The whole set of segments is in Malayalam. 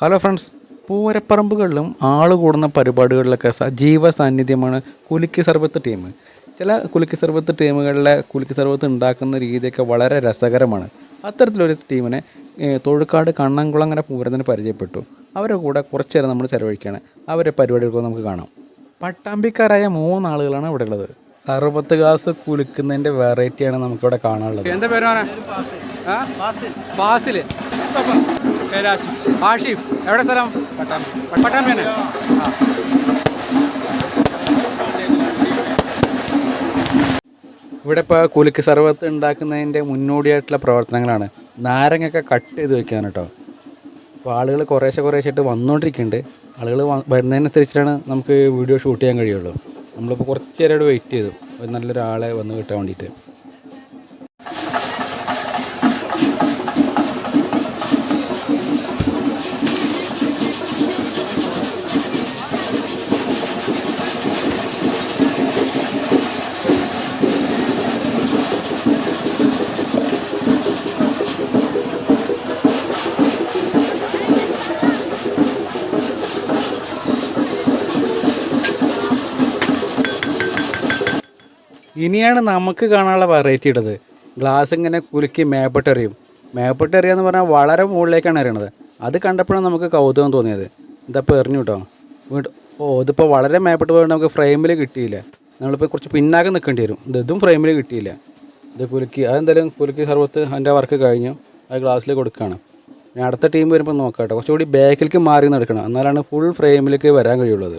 ഹലോ ഫ്രണ്ട്സ് പൂരപ്പറമ്പുകളിലും ആൾ കൂടുന്ന പരിപാടികളിലൊക്കെ സജീവ സാന്നിധ്യമാണ് കുലുക്കി സർബത്ത് ടീം ചില കുലുക്കി സർബത്ത് ടീമുകളിലെ കുലുക്കി സർബത്ത് ഉണ്ടാക്കുന്ന രീതിയൊക്കെ വളരെ രസകരമാണ്. അത്തരത്തിലൊരു ടീമിനെ തൊഴുക്കാട് കണ്ണംകുളങ്ങര പൂരത്തിന് പരിചയപ്പെട്ടു. അവരുടെ കൂടെ കുറച്ച് നേരം നമ്മൾ ചെലവഴിക്കുകയാണ്. അവരെ പരിപാടികളൊക്കെ നമുക്ക് കാണാം. പട്ടാമ്പിക്കാരായ മൂന്നാളുകളാണ് ഇവിടെ ഉള്ളത്. സർബത്ത് ഗ്ലാസ് കുലുക്കുന്നതിന്റെ വെറൈറ്റിയാണ് നമുക്കിവിടെ കാണാനുള്ളത്. എന്താ പേരാണ് ആഷിഫ് എവിടെ സ്ഥലം? പട്ടാമ്പി. പട്ടാമ്പി ആ. ഇവിടെ ഇപ്പോൾ കുലുക്ക് സർവത്ത് ഉണ്ടാക്കുന്നതിന്റെ മുന്നോടിയായിട്ടുള്ള പ്രവർത്തനങ്ങളാണ്. നാരങ്ങയൊക്കെ കട്ട് ചെയ്ത് വെക്കാൻ കേട്ടോ. അപ്പോൾ ആളുകൾ കുറേശ്ശെ കുറേശ്ശായിട്ട് വന്നുകൊണ്ടിരിക്കുന്നുണ്ട് ആളുകൾ വരുന്നതിനനുസരിച്ചിട്ടാണ് നമുക്ക് വീഡിയോ ഷൂട്ട് ചെയ്യാൻ കഴിയുള്ളൂ. നമ്മളിപ്പോൾ കുറച്ച് നേരം വെയിറ്റ് ചെയ്തു. നല്ലൊരാളെ വന്ന് കിട്ടാൻ വേണ്ടിയിട്ട്. ഇനിയാണ് നമുക്ക് കാണാനുള്ള വെറൈറ്റി ഇടത്. ഗ്ലാസ് ഇങ്ങനെ കുലുക്കി മേപ്പെട്ടെറിയും എറിയും. മേപ്പോട്ട് എറിയുക എന്ന് പറഞ്ഞാൽ വളരെ മുകളിലേക്കാണ് എറിയണത്. അത് കണ്ടപ്പോഴാണ് നമുക്ക് കൗതുകം തോന്നിയത്. ഇതപ്പോൾ എറിഞ്ഞു കേട്ടോ വീണ്ടും ഓ ഇതിപ്പോൾ വളരെ മേപ്പെട്ട് പോയിട്ട് നമുക്ക് ഫ്രെയിമിൽ കിട്ടിയില്ല. നമ്മളിപ്പോൾ കുറച്ച് പിന്നാകെ നിൽക്കേണ്ടി വരും. ഇത് ഇതും ഫ്രെയിമിൽ കിട്ടിയില്ല. ഇത് കുലുക്കി അതെന്തായാലും കുലുക്കി സർവത്ത് അതിന്റെ വർക്ക് കഴിഞ്ഞു. അത് ഗ്ലാസ്സിൽ കൊടുക്കുകയാണ് ഇനി അടുത്ത ടീം വരുമ്പോൾ നോക്കാം കേട്ടോ കുറച്ചുകൂടി ബാക്കിലേക്ക് മാറി നടക്കണം. എന്നാലാണ് ഫുൾ ഫ്രെയിമിലേക്ക് വരാൻ കഴിയുള്ളത്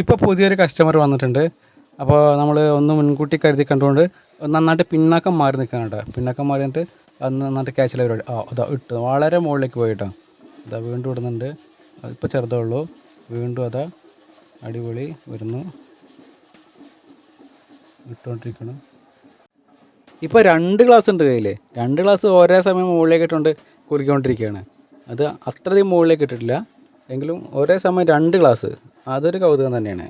ഇപ്പോൾ പുതിയൊരു കസ്റ്റമർ വന്നിട്ടുണ്ട്. അപ്പോൾ നമ്മൾ ഒന്ന് മുൻകൂട്ടി കരുതി കണ്ടുകൊണ്ട് നന്നായിട്ട് പിന്നാക്കം മാറി നിൽക്കണം കേട്ടോ. പിന്നാക്കം മാറി നിന്നിട്ട് അത് നന്നായിട്ട് ക്യാച്ചിലെ പരിപാടി ആ അതാ ഇട്ട് വളരെ മുകളിലേക്ക് പോയി കേട്ടോ. അതാ വീണ്ടും ഇടുന്നുണ്ട്. അതിപ്പോൾ ചെറുതേ ഉള്ളൂ. വീണ്ടും അതാ അടിപൊളി വരുന്നു. ഇട്ടുകൊണ്ടിരിക്കണം ഇപ്പോൾ രണ്ട് ഗ്ലാസ് ഉണ്ട് കയ്യിൽ രണ്ട് ഗ്ലാസ് ഒരേ സമയം മുകളിലേക്ക് ഇട്ടുകൊണ്ട് കുലുക്കിക്കൊണ്ടിരിക്കുകയാണ് അത് അത്രയധികം മുകളിലേക്ക് ഇട്ടിട്ടില്ല. എങ്കിലും ഒരേ സമയം രണ്ട് ഗ്ലാസ് അതൊരു കൗതുകം തന്നെയാണ്.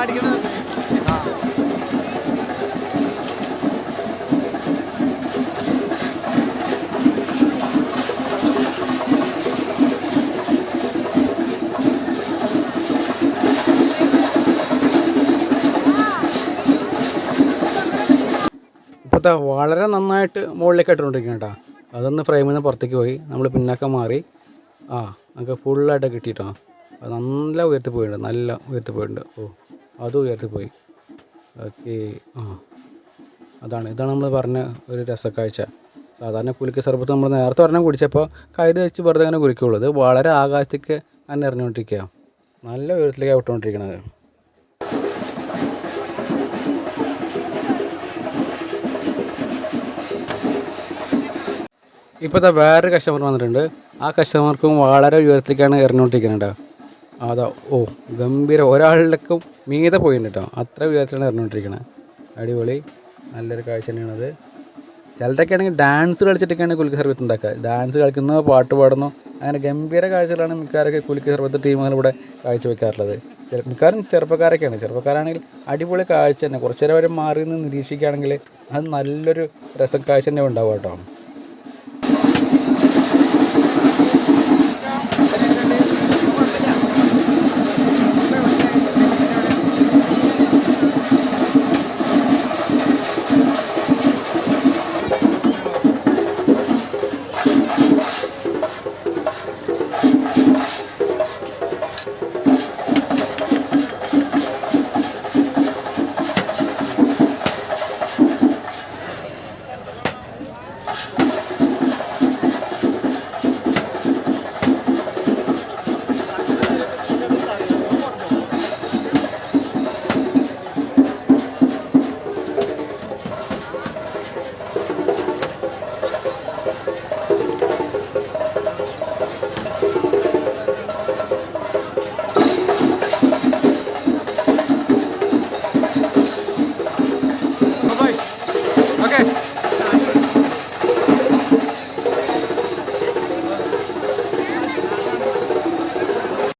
അടിക്കുന്നത് ഇപ്പോഴത്തെ വളരെ നന്നായിട്ട് മുകളിലേക്ക് ഇട്ടുകൊണ്ടിരിക്കണം കേട്ടോ. അതൊന്ന് ഫ്രെയിമിൽ നിന്ന് പുറത്തേക്ക് പോയി. നമ്മൾ പിന്നൊക്കെ മാറി. ആ നമുക്ക് ഫുള്ളായിട്ട് കിട്ടിയിട്ടോ. അത് നല്ല ഉയർത്തി പോയിട്ടുണ്ട്. നല്ല ഉയർത്തി പോയിട്ടുണ്ട്. ഓ അതും ഉയർത്തി പോയി. ഓക്കെ ആ. അതാണ്. ഇതാണ് നമ്മൾ പറഞ്ഞ ഒരു രസക്കാഴ്ച. സാധാരണ കുലുക്കി സർബത്ത് നമ്മൾ നേരത്തെ പറഞ്ഞാൽ കുടിച്ചപ്പോൾ കയ്യിൽ വെച്ച് വെറുതെ അങ്ങനെ കുലിക്കുള്ളൂ ഇത് വളരെ ആകാശത്തേക്ക് അങ്ങനെ എറിഞ്ഞുകൊണ്ടിരിക്കുക നല്ല ഉയരത്തിലേക്ക് വിട്ടുകൊണ്ടിരിക്കണത് ഇപ്പോഴത്തെ വേറൊരു കസ്റ്റമർ വന്നിട്ടുണ്ട്. ആ കസ്റ്റമർക്കും വളരെ ഉയരത്തിലേക്കാണ് എറിഞ്ഞുകൊണ്ടിരിക്കുന്നത് അതാ ഓ ഗംഭീര ഒരാളിലേക്കും മീതെ പോയിട്ടുണ്ട് കേട്ടോ. അത്ര ഉയരത്തിലാണ് എറിഞ്ഞുകൊണ്ടിരിക്കുന്നത് അടിപൊളി നല്ലൊരു കാഴ്ച തന്നെയാണത് ചിലരൊക്കെ ആണെങ്കിൽ ഡാൻസ് കളിച്ചിട്ടൊക്കെയാണ് കുലുക്കി സർവീസ് ഉണ്ടാക്കുക. ഡാൻസ് കളിക്കുന്നു പാട്ട് പാടുന്നു. അങ്ങനെ ഗംഭീര കാഴ്ചകളാണ് മിക്കവാറൊക്കെ കുലുക്കി സർവത്ത് ടീമുകൾ ഇവിടെ കാഴ്ചവെക്കാറുള്ളത്. മിക്കാരും ചെറുപ്പക്കാരൊക്കെയാണ്. ചെറുപ്പക്കാരാണെങ്കിൽ അടിപൊളി കാഴ്ച തന്നെ. കുറച്ചേരം അവർ മാറി നിന്ന് നിരീക്ഷിക്കുകയാണെങ്കിൽ അത് നല്ലൊരു രസം കാഴ്ച തന്നെ ഉണ്ടാവും കേട്ടോ.